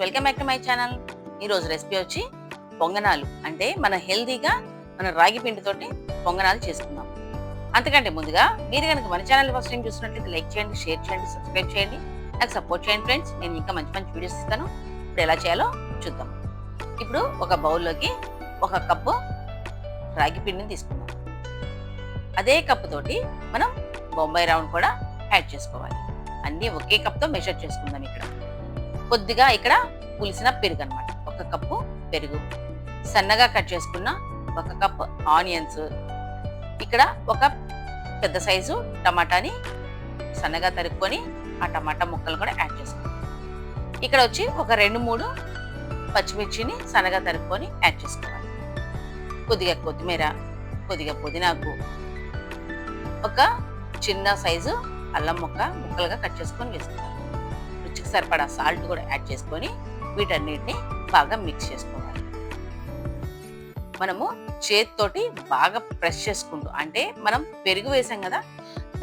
Welcome back to my channel ఈరోజు recipe వచ్చి పొంగనాలు. అంటే మన హెల్దీగా మన రాగి పిండితోటి పొంగనాలు చేసుకుందాం. అంతకంటే ముందుగా మీరు కనుక మన ఛానల్ ఫస్ట్ టైం చూసినట్లయితే లైక్ చేయండి షేర్ చేయండి సబ్స్క్రైబ్ చేయండి. నాకు సపోర్ట్ చేయండి ఫ్రెండ్స్ నేను ఇంకా మంచి మంచి వీడియోస్ ఇస్తాను. ఇప్పుడు ఎలా చేయాలో చూద్దాం. ఇప్పుడు ఒక బౌల్లోకి ఒక కప్పు రాగి పిండిని తీసుకుందాం. అదే కప్పుతోటి మనం బొంబాయి రౌండ్ కూడా యాడ్ చేసుకోవాలి. అన్నీ ఒకే కప్తో మెషర్ చేసుకుందాం ఇక్కడ. కొద్దిగా ఇక్కడ పులిసిన పెరుగు అనమాట ఒక కప్పు పెరుగు. సన్నగా కట్ చేసుకున్న ఒక కప్ ఆనియన్స్. ఇక్కడ ఒక పెద్ద సైజు టమాటాని సన్నగా తరుక్కొని ఆ టమాటా ముక్కలు కూడా యాడ్ చేసుకుందాం. ఇక్కడ వచ్చి ఒక రెండు మూడు పచ్చిమిర్చిని సన్నగా తరుక్కొని యాడ్ చేసుకోవాలి. కొద్దిగా కొత్తిమీర కొద్దిగా పుదీనాకు ఒక చిన్న సైజు అల్లం ముక్క ముక్కలుగా కట్ చేసుకొని వేసుకోవాలి. రుచికి సరిపడా సాల్ట్ కూడా యాడ్ చేసుకొని వీటన్నిటిని బాగా మిక్స్ చేసుకోవాలి. మనము చేతితోటి బాగా ప్రెస్ చేసుకుంటూ అంటే మనం పెరుగు వేసాం కదా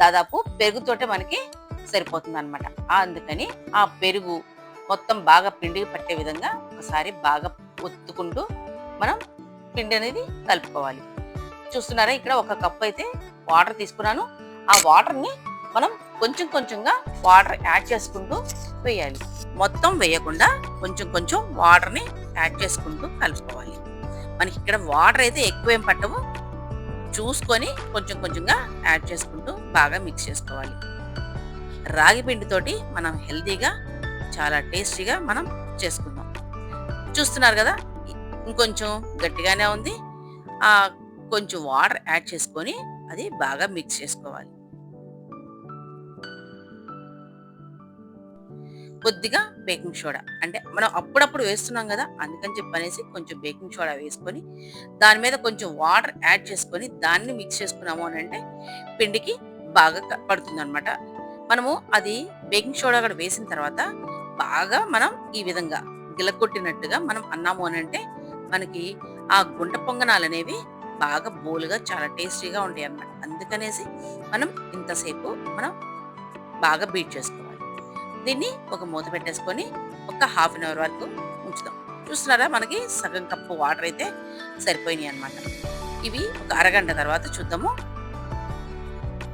దాదాపు పెరుగుతోటే మనకి సరిపోతుంది అనమాట అందుకని ఆ పెరుగు మొత్తం బాగా పిండి పట్టే విధంగా ఒకసారి బాగా ఒత్తుకుంటూ మనం పిండి అనేది కలుపుకోవాలి. చూస్తున్నారా ఇక్కడ ఒక కప్ అయితే వాటర్ తీసుకున్నాను. ఆ వాటర్ని మనం కొంచెం కొంచెంగా వాటర్ యాడ్ చేసుకుంటూ వేయాలి. మొత్తం వేయకుండా కొంచెం కొంచెం వాటర్ని యాడ్ చేసుకుంటూ కలుపుకోవాలి. మనకి ఇక్కడ వాటర్ అయితే ఎక్కువ ఏం పట్టవు. చూసుకొని కొంచెం కొంచెంగా యాడ్ చేసుకుంటూ బాగా మిక్స్ చేసుకోవాలి. రాగి పిండితోటి మనం హెల్తీగా చాలా టేస్టీగా మనం చేసుకుందాం. చూస్తున్నారు కదా? ఇంకొంచెం గట్టిగానే ఉంది. ఆ కొంచెం వాటర్ యాడ్ చేసుకొని అది బాగా మిక్స్ చేసుకోవాలి. కొద్దిగా బేకింగ్ సోడా. అంటే మనం అప్పుడప్పుడు వేస్తున్నాం కదా అందుకని చెప్పనేసి కొంచెం బేకింగ్ సోడా వేసుకొని దాని మీద కొంచెం వాటర్ యాడ్ చేసుకొని దాన్ని మిక్స్ చేసుకున్నాము అని అంటే పిండికి బాగా పడుతుంది అనమాట మనము అది బేకింగ్ సోడా కూడా వేసిన తర్వాత బాగా మనం ఈ విధంగా గిలకొట్టినట్టుగా మనం అన్నాము అని అంటే మనకి ఆ గుంట పొంగనాలు అనేవి బాగా బోలుగా చాలా టేస్టీగా ఉంటాయి అన్నమాట అందుకనేసి మనం ఇంతసేపు మనం బాగా బీట్ చేసుకోవాలి. దీన్ని ఒక మూత పెట్టేసుకొని ఒక హాఫ్ అన్ అవర్ వరకు ఉంచుదాం. చూస్తున్నారా? మనకి సగం కప్పు వాటర్ అయితే సరిపోయినాయి అనమాట ఇవి ఒక అరగంట తర్వాత చూద్దాము.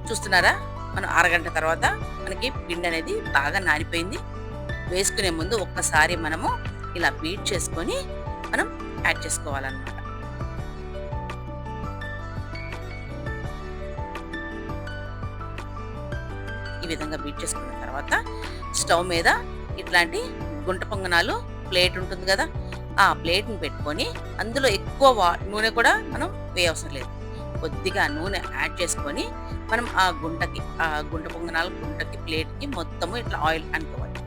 చూస్తున్నారా? మనం అరగంట తర్వాత మనకి పిండి అనేది బాగా నానిపోయింది. వేసుకునే ముందు ఒక్కసారి మనము ఇలా బీట్ చేసుకొని మనం యాడ్ చేసుకోవాలన్నమాట. ఈ విధంగా బీట్ చేసుకున్న తర్వాత స్టవ్ మీద ఇట్లాంటి గుంట పొంగనాలు ప్లేట్ ఉంటుంది కదా ఆ ప్లేట్ని పెట్టుకొని అందులో ఎక్కువ వా నూనె కూడా మనం వేయవసరం లేదు. కొద్దిగా నూనె యాడ్ చేసుకొని మనం ఆ గుంటకి ఆ గుంట పొంగనాలు గుంటకి ప్లేట్కి మొత్తము ఇట్లా ఆయిల్ అనుకోవాలి.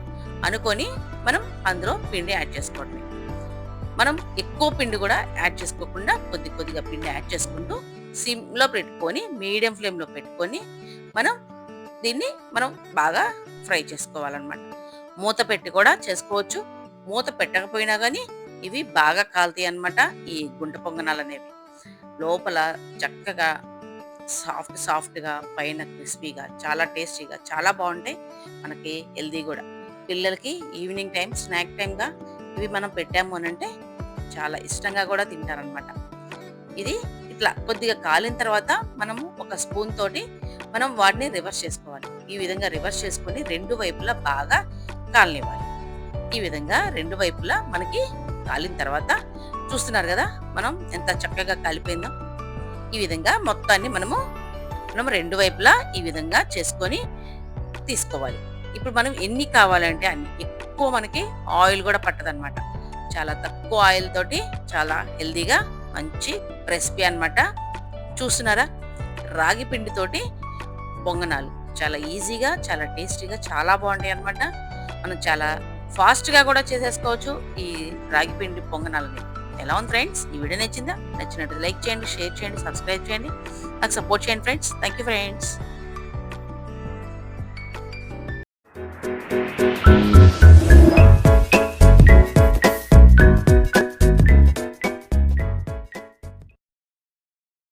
అనుకొని మనం అందులో పిండి యాడ్ చేసుకోవడమే. మనం ఎక్కువ పిండి కూడా యాడ్ చేసుకోకుండా కొద్ది కొద్దిగా పిండి యాడ్ చేసుకుంటూ సిమ్లో పెట్టుకొని మీడియం ఫ్లేమ్లో పెట్టుకొని మనం దీన్ని మనం బాగా ఫ్రై చేసుకోవాలన్నమాట. మూత పెట్టి కూడా చేసుకోవచ్చు. మూత పెట్టకపోయినా కానీ ఇవి బాగా కాలుతాయి అన్నమాట ఈ గుంట పొంగనాలు అనేవి. లోపల చక్కగా సాఫ్ట్ సాఫ్ట్గా పైన క్రిస్పీగా చాలా టేస్టీగా చాలా బాగుంటాయి. మనకి హెల్దీ కూడా. పిల్లలకి ఈవినింగ్ టైం స్నాక్ టైంగా ఇవి మనం పెట్టాము అని అంటే చాలా ఇష్టంగా కూడా తింటారనమాట ఇది ఇట్లా కొద్దిగా కాలిన తర్వాత మనము ఒక స్పూన్ తోటి మనం వాటిని రివర్స్ చేసుకోవాలి. ఈ విధంగా రివర్స్ చేసుకొని రెండు వైపులా బాగా కాలనివ్వాలి. ఈ విధంగా రెండు వైపులా మనకి కాలిన తర్వాత చూస్తున్నారు కదా మనం ఎంత చక్కగా కాలిపోయిందో. ఈ విధంగా మొత్తాన్ని మనము మనం రెండు వైపులా ఈ విధంగా చేసుకొని తీసుకోవాలి. ఇప్పుడు మనం ఎన్ని కావాలంటే అన్ని. ఎక్కువ మనకి ఆయిల్ కూడా పట్టదనమాట చాలా తక్కువ ఆయిల్ తోటి చాలా హెల్దీగా మంచి రెసిపీ అనమాట చూస్తున్నారా? రాగి పిండితోటి పొంగనాలు చాలా ఈజీగా చాలా టేస్టీగా చాలా బాగుంటాయి అనమాట మనం చాలా ఫాస్ట్గా కూడా చేసేసుకోవచ్చు ఈ రాగి పిండి పొంగనాలని ఎలా ఉంది ఫ్రెండ్స్? ఈ వీడియో నచ్చిందా? నచ్చినట్టు లైక్ చేయండి షేర్ చేయండి సబ్స్క్రైబ్ చేయండి. నాకు సపోర్ట్ చేయండి ఫ్రెండ్స్. Thank you friends.